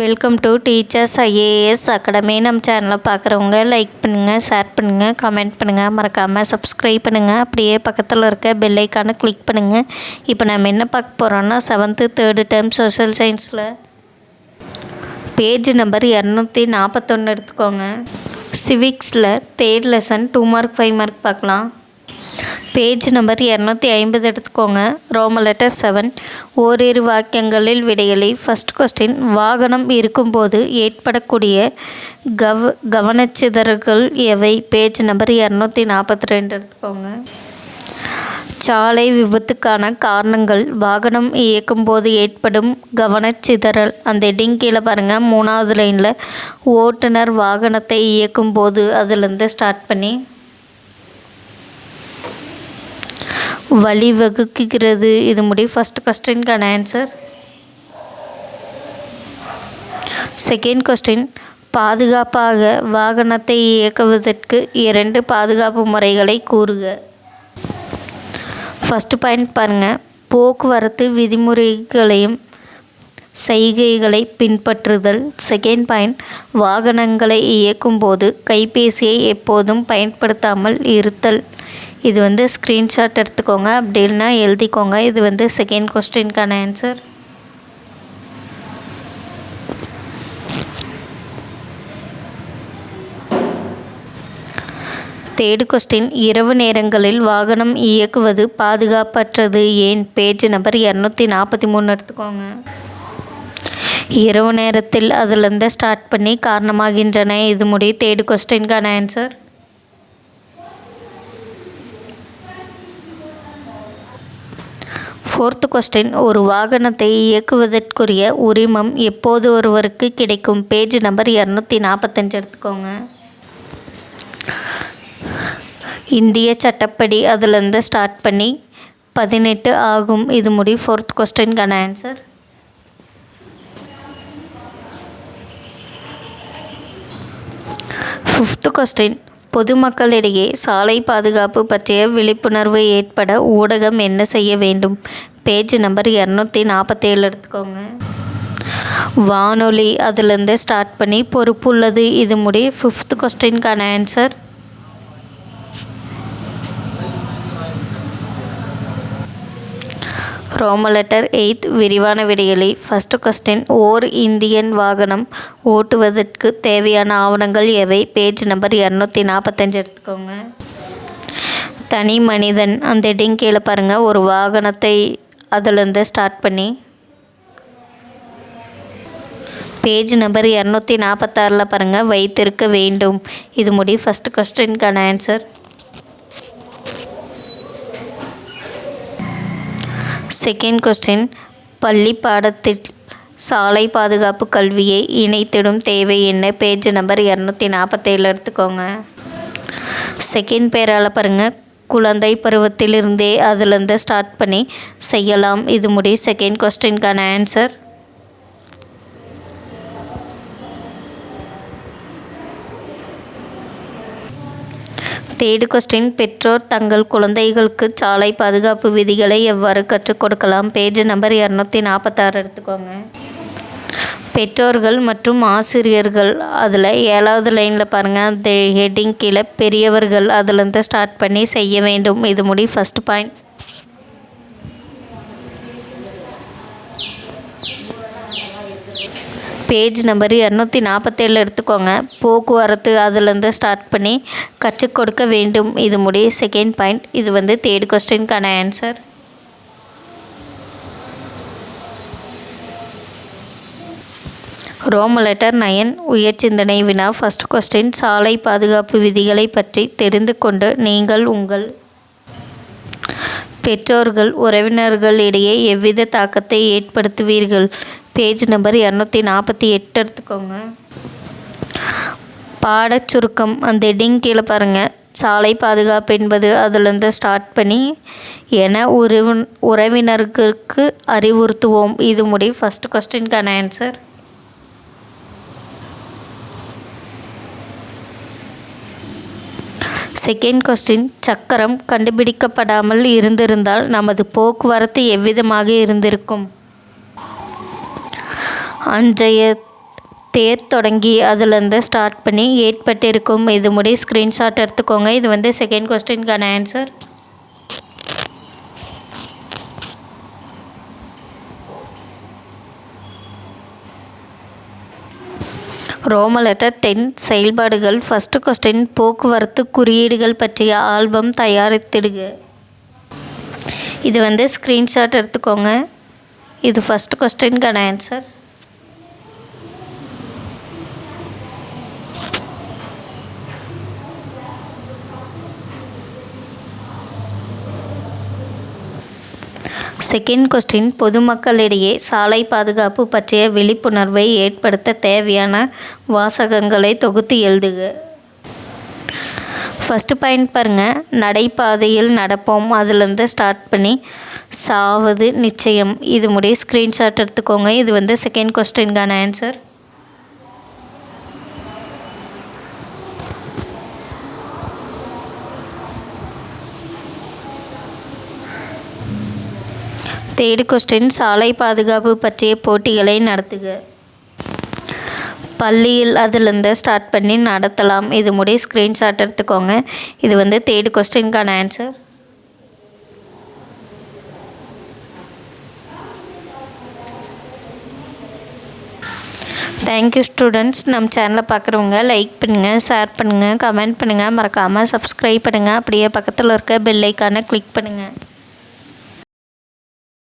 Welcome to teachers IAS academy நம்ம சேனலை பார்க்குறவங்க லைக் பண்ணுங்கள் ஷேர் பண்ணுங்கள் கமெண்ட் பண்ணுங்கள் மறக்காமல் சப்ஸ்கிரைப் பண்ணுங்கள் அப்படியே பக்கத்தில் இருக்க பெல் ஐக்கானை கிளிக் பண்ணுங்கள் இப்போ நம்ம என்ன பார்க்க போகிறோன்னா செவன்த்து தேர்டு டேர்ம் சோஷியல் சயின்ஸில் பேஜ் நம்பர் இரநூத்தி நாற்பத்தொன்று எடுத்துக்கோங்க. சிவிக்ஸில் third lesson two mark five mark பார்க்கலாம். பேஜ் நம்பர் இரநூத்தி ஐம்பது எடுத்துக்கோங்க. ரோம லெட்டர் செவன் ஓரிரு வாக்கியங்களில் விடையலை. ஃபஸ்ட் கொஸ்டின் வாகனம் இருக்கும்போது ஏற்படக்கூடிய கவ கவனச்சிதறல்கள் எவை? பேஜ் நம்பர் இரநூத்தி நாற்பத்தி ரெண்டு எடுத்துக்கோங்க. சாலை விபத்துக்கான காரணங்கள். வாகனம் இயக்கும்போது ஏற்படும் கவனச்சிதறல். அந்த ஹெட்டிங் கீழே பாருங்கள் மூணாவது லைனில் ஓட்டுநர் வாகனத்தை இயக்கும்போது அதுலேருந்து ஸ்டார்ட் பண்ணி வழிவகுக்கிறது இது முடி ஃபஸ்ட் கொஸ்டின்கான ஆன்சர் செகண்ட் கொஸ்டின் பாதுகாப்பாக வாகனத்தை இயக்குவதற்கு இரண்டு பாதுகாப்பு முறைகளை கூறுக. ஃபஸ்ட்டு பாயிண்ட் பாருங்கள் போக்குவரத்து விதிமுறைகளையும் செய்கைகளை பின்பற்றுதல். செகண்ட் பாயிண்ட் வாகனங்களை இயக்கும்போது கைபேசியை எப்போதும் பயன்படுத்தாமல் இருத்தல். இது வந்து ஸ்க்ரீன்ஷாட் எடுத்துக்கோங்க. அப்படி இல்லைனா எழுதிக்கோங்க. இது வந்து செகண்ட் கொஸ்டின்கான ஆன்சர் தேர்டு கொஸ்டின் இரவு நேரங்களில் வாகனம் இயக்குவது பாதுகாப்பற்றது? ஏன்? பேஜ் நம்பர் இரநூத்தி நாற்பத்தி மூணு எடுத்துக்கோங்க. இரவு நேரத்தில் அதுலேருந்து ஸ்டார்ட் பண்ணி காரணமாகின்றன. இது முடி தேர்டு கொஸ்டின்கான ஆன்சர் ஃபோர்த்து கொஸ்டின் ஒரு வாகனத்தை இயக்குவதற்குரிய உரிமம் எப்போது ஒருவருக்கு கிடைக்கும்? பேஜ் நம்பர் இரநூத்தி நாற்பத்தஞ்சு எடுத்துக்கோங்க. இந்திய சட்டப்படி அதுலேருந்து ஸ்டார்ட் பண்ணி பதினெட்டு ஆகும். இது முடி ஃபோர்த் கொஸ்டின்கான ஆன்சர் ஃபிஃப்த்து கொஸ்டின் பொதுமக்களிடையே சாலை பாதுகாப்பு பற்றிய விழிப்புணர்வு ஏற்பட ஊடகம் என்ன செய்ய வேண்டும்? பேஜ் நம்பர் இரநூத்தி நாற்பத்தேழு எடுத்துக்கோங்க. வானொலி அதுலேருந்து ஸ்டார்ட் பண்ணி பொறுப்புள்ளது இது முடி ஃபிஃப்த் கொஸ்டின்கான ஆன்சர் ரோம லெட்டர் எயித் விரிவான விடைகளை. ஃபஸ்ட்டு கொஸ்டின் ஓர் இந்தியன் வாகனம் ஓட்டுவதற்கு தேவையான ஆவணங்கள் எவை? பேஜ் நம்பர் இரநூத்தி நாற்பத்தஞ்சு எடுத்துக்கோங்க. தனி மனிதன் அந்த ஹெட்டிங் கீழே பாருங்கள் ஒரு வாகனத்தை அதுலேருந்து ஸ்டார்ட் பண்ணி. பேஜ் நம்பர் இரநூத்தி நாற்பத்தாறில் பாருங்கள் வைத்திருக்க வேண்டும். இது முடி ஃபஸ்ட்டு கொஸ்டின்கான ஆன்சர் செகண்ட் கொஸ்டின் பள்ளி பாடத்தில் சாலை பாதுகாப்பு கல்வியை இணைத்திடும் தேவை என்ன? பேஜ் நம்பர் இரநூத்தி நாற்பத்தேழு எடுத்துக்கோங்க. செகண்ட் பேரால் பாருங்கள் குழந்தை பருவத்திலிருந்தே அதுலேருந்து ஸ்டார்ட் பண்ணி செய்யலாம். இது முடி செகண்ட் கொஸ்டின்கான ஆன்சர் தேர்டு கொஸ்டின். பெற்றோர் தங்கள் குழந்தைகளுக்கு சாலை பாதுகாப்பு விதிகளை எவ்வாறு கற்றுக் கொடுக்கலாம்? பேஜ் நம்பர் இரநூத்தி நாற்பத்தாறு எடுத்துக்கோங்க. பெற்றோர்கள் மற்றும் ஆசிரியர்கள் அதில் ஏழாவது லைனில் பாருங்கள் அந்த ஹெட்டிங் கீழே பெரியவர்கள் அதுலேருந்து ஸ்டார்ட் பண்ணி செய்ய வேண்டும். இது முடி ஃபஸ்ட் பாயிண்ட் பேஜ் நம்பர் இரநூத்தி நாற்பத்தேழு எடுத்துக்கோங்க. போக்குவரத்து அதுலேருந்து ஸ்டார்ட் பண்ணி கற்றுக் கொடுக்க வேண்டும். இது முடிய செகண்ட் பாயிண்ட் இது வந்து தேர்ட் கொஸ்டின்கான ஆன்சர் ரோம் லெட்டர் நயன் உயர் சிந்தனை வினா. ஃபஸ்ட் கொஸ்டின் சாலை பாதுகாப்பு விதிகளை பற்றி தெரிந்து கொண்டு நீங்கள் உங்கள் பெற்றோர்கள் உறவினர்கள் இடையே எவ்வித தாக்கத்தை ஏற்படுத்துவீர்கள்? பேஜ் நம்பர் இரநூத்தி நாற்பத்தி எட்டு எடுத்துக்கோங்க. பாடச் சுருக்கம் அந்த ஹெட்டிங் கீழே பாருங்கள் சாலை பாதுகாப்பு என்பது அதுலேருந்து ஸ்டார்ட் பண்ணி என உறவு உறவினர்களுக்கு அறிவுறுத்துவோம். இது முடி ஃபஸ்ட் கொஸ்டின்கான ஆன்சர் செகண்ட் கொஸ்டின் சக்கரம் கண்டுபிடிக்கப்படாமல் இருந்திருந்தால் நமது போக்குவரத்து எவ்விதமாக இருந்திருக்கும்? அன்றைய தேர் தொடங்கி அதுலேருந்து ஸ்டார்ட் பண்ணி ஏற்பட்டிருக்கும். இது முடி ஸ்க்ரீன்ஷாட் எடுத்துக்கோங்க. இது வந்து செகண்ட் கொஸ்டின்கான ஆன்சர் ரோம லெட்டர் டென் செயல்பாடுகள். ஃபஸ்ட்டு கொஸ்டின் போக்குவரத்து குறியீடுகள் பற்றிய ஆல்பம் தயாரித்திடுக. இது வந்து ஸ்க்ரீன்ஷாட் எடுத்துக்கோங்க. இது ஃபஸ்ட் கொஸ்டின்கான ஆன்சர் செகண்ட் கொஸ்டின் பொதுமக்களிடையே சாலை பாதுகாப்பு பற்றிய விழிப்புணர்வை ஏற்படுத்த தேவையான வாசகங்களை தொகுத்து எழுதுக. ஃபஸ்ட்டு பாயிண்ட் பாருங்கள் நடைபாதையில் நடப்போம். அதுலேருந்து ஸ்டார்ட் பண்ணி சாவது நிச்சயம். இது முடிய ஸ்க்ரீன்ஷாட் எடுத்துக்கோங்க. இது வந்து செகண்ட் கொஸ்டின்கான ஆன்சர் தேர்டு கொஸ்டின் சாலை பாதுகாப்பு பற்றிய போட்டிகளை நடத்துக. பள்ளியில் அதுலேருந்து ஸ்டார்ட் பண்ணி நடத்தலாம். இது முடிய ஸ்க்ரீன்ஷாட் எடுத்துக்கோங்க. இது வந்து தேர்டு கொஸ்டின்கான ஆன்சர் தேங்க்யூ ஸ்டூடெண்ட்ஸ் நம்ம சேனலை பார்க்குறவங்க லைக் பண்ணுங்கள் ஷேர் பண்ணுங்கள் கமெண்ட் பண்ணுங்கள் மறக்காமல் சப்ஸ்கிரைப் பண்ணுங்கள் அப்படியே பக்கத்தில் இருக்க பெல் ஐக்கானை கிளிக் பண்ணுங்கள்